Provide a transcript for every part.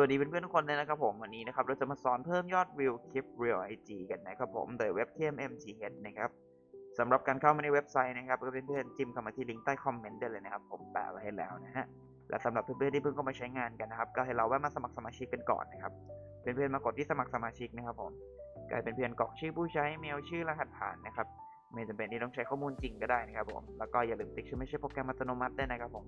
วัสดีเพื่อนๆทุกคนเลยนะครับผมวันนี้นะครับเราจะมาสอนเพิ่มยอดวิวคลิป Real IG กันนะครับผมโดยเว็บ TMMTH นะครับสำหรับการเข้ามาในเว็บไซต์นะครับก็เพื่อนๆจิ้มเข้ามาที่ลิงก์ใต้คอมเมนต์ได้เลยนะครับผมแปะไว้ให้แล้วนะฮะและสำหรับเพื่อนๆที่เพิ่งเข้ามาใช้งานกันนะครับก็ให้เราแวะมาสมัครสมาชิกกันก่อนนะครับเพื่อนๆมากดที่สมัครสมาชิกนะครับผมกลายเป็นเพื่อนกรอกชื่อผู้ใช้เมลชื่อรหัสผ่านนะครับไม่จำเป็นที่ต้องใช้ข้อมูลจริงก็ได้นะครับผมแล้วก็อย่าลืมติ๊กชื่อไม่ใช่โปรแกรมอัตโนมัติได้นะครับผม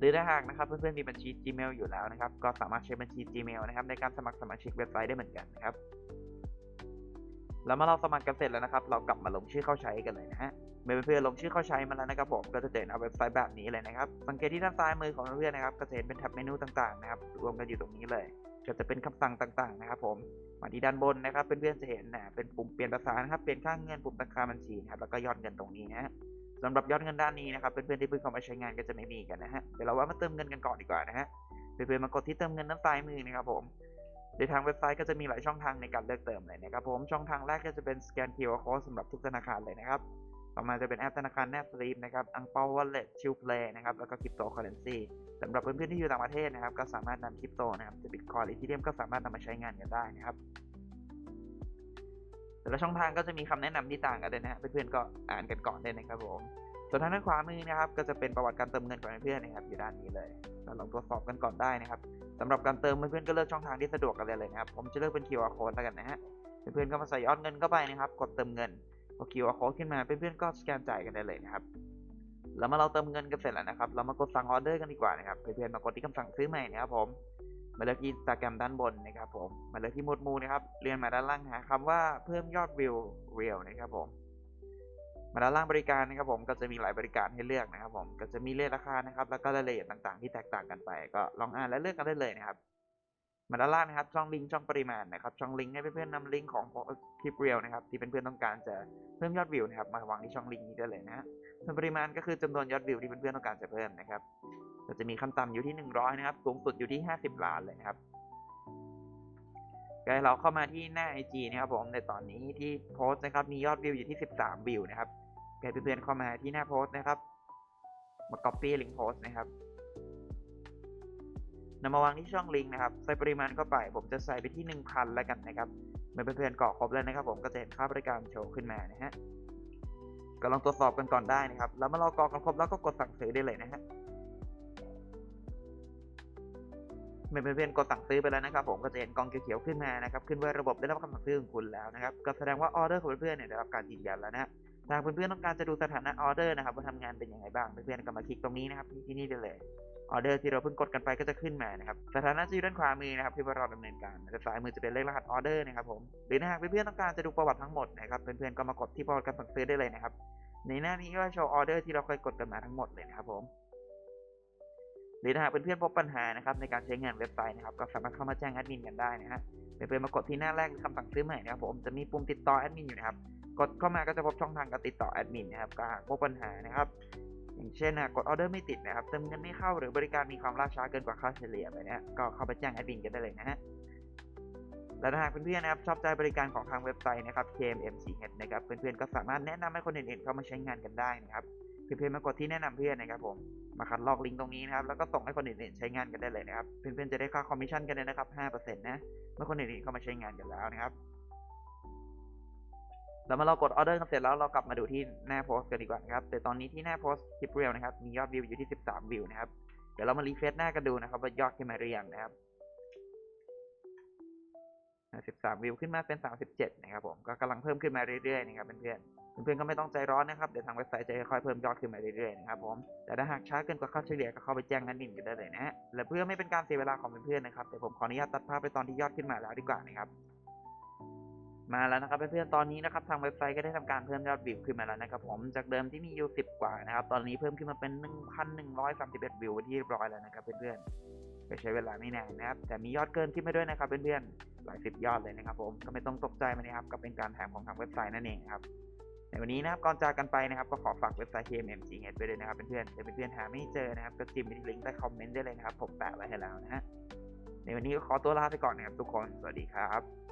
หรือถ้าหากนะครับเพื่อนๆมีบัญชี Gmail อยู่แล้วนะครับ ก็สามารถใช้บัญชี Gmail นะครับในการสมัครสมาชิกเว็บไซต์ได้เหมือนกันนะครับ แล้วเมื่อเราสมัครกันเสร็จแล้วนะครับ เรากลับมาลงชื่อเข้าใช้กันเลยนะฮะเมื่อเพื่อนๆลงชื่อเข้าใช้มาแล้วนะครับผมก็จะเจอหน้าเว็บไซต์แบบนี้เลยนะครับ สังเกตที่ด้านซ้ายมือของเพื่อนๆนะครับก็จะเห็นเป็นแท็บเมนูต่างๆนะครับรวมกันอยู่ตรงนี้เลยก็จะเป็นคำสั่งต่างๆนะครับ ผมมาที่ด้านบนนะครับเพื่อนๆจะเห็นนะเป็นปุ่มเปลี่ยนภาษานะครับเปลี่ยนค่าเงินปุ่มราคาบัญชีนะครับแล้วก็ยอดเงินตรงนี้นะฮะ สำหรับยอดเงินด้านนี้นะครับเพื่อนๆที่เพิ่งเข้ามาใช้งานก็จะไม่มีกันนะฮะเดี๋ยวเราว่ามาเติมเงินกันก่อนดีกว่านะฮะเพื่อนๆมากดที่เติมเงินด้านซ้ายมือนะครับผมโดยทางเว็บไซต์ก็จะมีหลายช่องทางในการเลือกเติมเลยนะครับผมช่องทางแรกก็จะเป็นสแกน QR code สำหรับทุกธนาคารเลยนะครับต่อมาจะเป็นแอปธนาคารแนบสลีปนะครับอังเปาวอลเล็ตชิลเพลย์นะครับแล้วก็คริปโตเคอเรนซีสำหรับเพื่อนๆที่อยู่ต่างประเทศนะครับก็สามารถนำคริปโตนะครับจะบิตคอยหรือทีเดียมก็สามารถนำมาใช้งานกันได้นะครับ แต่ละช่องทางก็จะมีคำแนะนำที่ต่างกันเลยนะฮะเพื่อนๆก็อ่านกันก่อนได้นะครับผมส่วนทางด้านขวามือนะครับ ก็จะเป็นประวัติการเติมเงินของเพื่อนๆนะครับอยู่ด้านนี้เลยเราลองตรวจสอบกันก่อนได้นะครับสำหรับการเติมเพื่อนๆก็เลือกช่องทางที่สะดวกกันเลยเลยนะครับผมจะเลือกเป็น QR code แล้วกันนะฮะเพื่อนๆก็มาใส่ยอดเงินเข้าไปนะครับกดเติมเงินพอ QR code ขึ้นมาเพื่อนๆก็สแกนจ่ายกันได้เลยนะครับแล้วเมื่อเราเติมเงินกันเสร็จแล้วนะครับ เรามากดสั่งออเดอร์กันดีกว่านะครับเพื่อนๆมากดที่คำสั่งซื้อใหม่นะครับผม มาเลือกอินสตาแกรมด้านบนนะครับผม มาเลือกที่หมวดหมู่นะครับเรียนมาด้านล่างหาคำว่าเพิ่มยอดวิวเรียลนะครับผม มาด้านล่างบริการนะครับ ผมก็จะมีหลายบริการให้เลือกนะครับ ผมก็จะมีเลทราคานะครับ แล้วก็รายละเอียดต่างๆ ที่แตกต่างกันไป ก็ลองอ่านและเลือกกันได้เลยนะครับ มาด้านล่างนะครับ ช่องลิงก์ช่องปริมาณนะครับ ช่องลิงก์ให้เพื่อนๆนำลิงก์ของคลิปเรียลนะครับ ที่เพื่อนๆต้องการจะเพิ่มยอดวิวนะครับ มาวางที่ช่องลิงก์นี้ได้เลยนะฮะส่วนปริมาณก็คือจำนวนยอดวิวที่เพื่อนๆต้องการจะเพิ่มนะครับ ก็จะมีขั้นต่ำอยู่ที่ 100 นะครับ สูงสุดอยู่ที่ 50 ล้านเลยครับก็ให้เราเข้ามาที่หน้า IG นะครับผมในตอนนี้ที่โพสต์นะครับมียอดวิวอยู่ที่ 13 วิวนะครับให้เพื่อนๆเข้ามาที่หน้าโพสต์นะครับ มา copy ลิงก์โพสต์นะครับนำมาวางที่ช่องลิงก์นะครับ ใส่ปริมาณเข้าไป ผมจะใส่ไปที่ 1,000 แล้วกันนะครับเมื่อเพื่อนๆกรอกครบแล้วนะครับ ผมก็จะเห็นค่าบริการโชว์ขึ้นมานะฮะก็ลองตรวจสอบกันก่อนได้นะครับ แล้วเมื่อเรากรอกกันครบแล้วก็กดสั่งซื้อได้เลยนะฮะ เพื่อนๆกดสั่งซื้อไปแล้วนะครับผมก็จะเห็นกองเขียวๆขึ้นมานะครับขึ้นว่าระบบได้รับคำสั่งซื้อของคุณแล้วนะครับก็แสดงว่าออเดอร์ของเพื่อนๆเนี่ยได้รับการยืนยันแล้วนะทางเพื่อนๆต้องการจะดูสถานะออเดอร์นะครับว่าทำงานเป็นยังไงบ้างเพื่อนๆก็มาคลิกตรงนี้นะครับที่นี่ได้เลยออเดอร์ที่เราเพิ่งกดกันไปก็จะขึ้นมานะครับสถานะจะอยู่ด้านขวามือนะครับที่เราดำเนินการด้านซ้ายมือจะเป็นเลขรหัสออเดอร์นะครับผมหรือถ้าหากเพื่อนๆต้องการจะดูประวัติทั้งหมดนะครับเพื่อนๆก็มากดที่ประวัติการสั่งซื้อได้เลยนะครับในหน้านี้ก็โชว์ออเดอร์ที่เราเคยกดกันมาทั้งหมดเลยนะครับผม หรือถ้าหากเพื่อนๆพบปัญหานะครับในการใช้งานเว็บไซต์นะครับก็สามารถเข้ามาแจ้งแอดมินกันได้นะฮะเพื่อนๆมากดที่หน้าแรกคำสั่งซื้อใหม่นะครับผมจะมีปุ่มติดต่อแอดมินอยู่นะครับกดเข้ามาก็จะพบช่องทางการติดต่อแอดมินนะครับก็หากพบปัญหานะครับอย่างเช่นนะกดออเดอร์ไม่ติดนะครับเติมเงินไม่เข้าหรือบริการมีความล่าช้าเกินกว่าค่าเฉลี่ยไปนะก็เข้าไปแจ้งแอดมินกันได้เลยนะฮะและถ้าหากเพื่อนๆนะครับชอบใจบริการของทางเว็บไซต์นะครับ KMMCH นะครับเพื่อนๆก็สามารถแนะนำให้คนอื่นๆเข้ามาใช้งานกันได้นะครับเพื่อนๆมากดที่แนะนำเพื่อนนะครับผม มาคัดลอกลิงก์ตรงนี้นะครับ แล้วก็ส่งให้คนอื่นๆใช้งานกันได้เลยนะครับ เพื่อนๆจะได้ค่าคอมมิชชั่นกันเลยนะครับ5%นะ เมื่อคนอื่นๆเข้ามาใช้งานกันแล้วนะครับแล้วมาเรากดออเดอร์กันเสร็จแล้วเรากลับมาดูที่หน้าโพสต์กันดีกว่านะครับ แต่ตอนนี้ที่หน้าโพสต์คลิปเรียลนะครับ มียอดวิวอยู่ที่ 13 วิวนะครับ เดี๋ยวเรามารีเฟรชหน้ากันดูนะครับว่ายอดขึ้นมาหรือยังนะครับ 13 วิวขึ้นมาเป็น 37 นะครับผมก็กำลังเพิ่มขึ้นมาเรื่อยๆนะครับเพื่อนๆเพื่อนๆก็ไม่ต้องใจร้อนนะครับเดี๋ยวทางเว็บไซต์จะค่อยๆเพิ่มยอดขึ้นมาเรื่อยๆนะครับผมแต่ถ้าหากช้าเกินกว่าค่าเฉลี่ยก็เข้าไปแจ้งแอดมินกันได้เลยนะฮะและเพื่อไม่เป็นการเสียเวลาของเพื่อนๆนะครับเดี๋ยวผมขออนุญาตตัดภาพไปตอนที่ยอดขึ้นมาแล้วดีกว่านะครับมาแล้วนะครับเพื่อนๆ ตอนนี้นะครับทางเว็บไซต์ก็ได้ทำการเพิ่มยอดวิวขึ้นมาแล้วนะครับผมจากเดิมที่มีอยู่ 10 กว่านะครับตอนนี้เพิ่มขึ้นมาเป็น 1,131 วิวที่เรียบร้อยแล้วนะครับเพื่อนๆก็ใช้เวลาไม่นานนะครับแต่มียอดเกินขึ้นมาด้วยนะครับเพื่อนๆ ลายสิบยอดเลยนะครับผมก็ไม่ต้องตกใจมานะครับก็เป็นการแถมของทางเว็บไซต์นั่นเองครับในวันนี้นะครับก่อนจากกันไปนะครับก็ขอฝากเว็บไซต์ KMMCH ไปเลยนะครับเพื่อนๆถ้าเพื่อนๆหาไม่เจอนะครับก็จิ้มไปที่ลิงก์ใต้คอมเมนต์ได้เลยนะครับผมแปะไว้ให้แล้วนะฮะในวันนี้ก็ขอตัวลาไปก่อนนะครับทุกคนสวัสดีครับ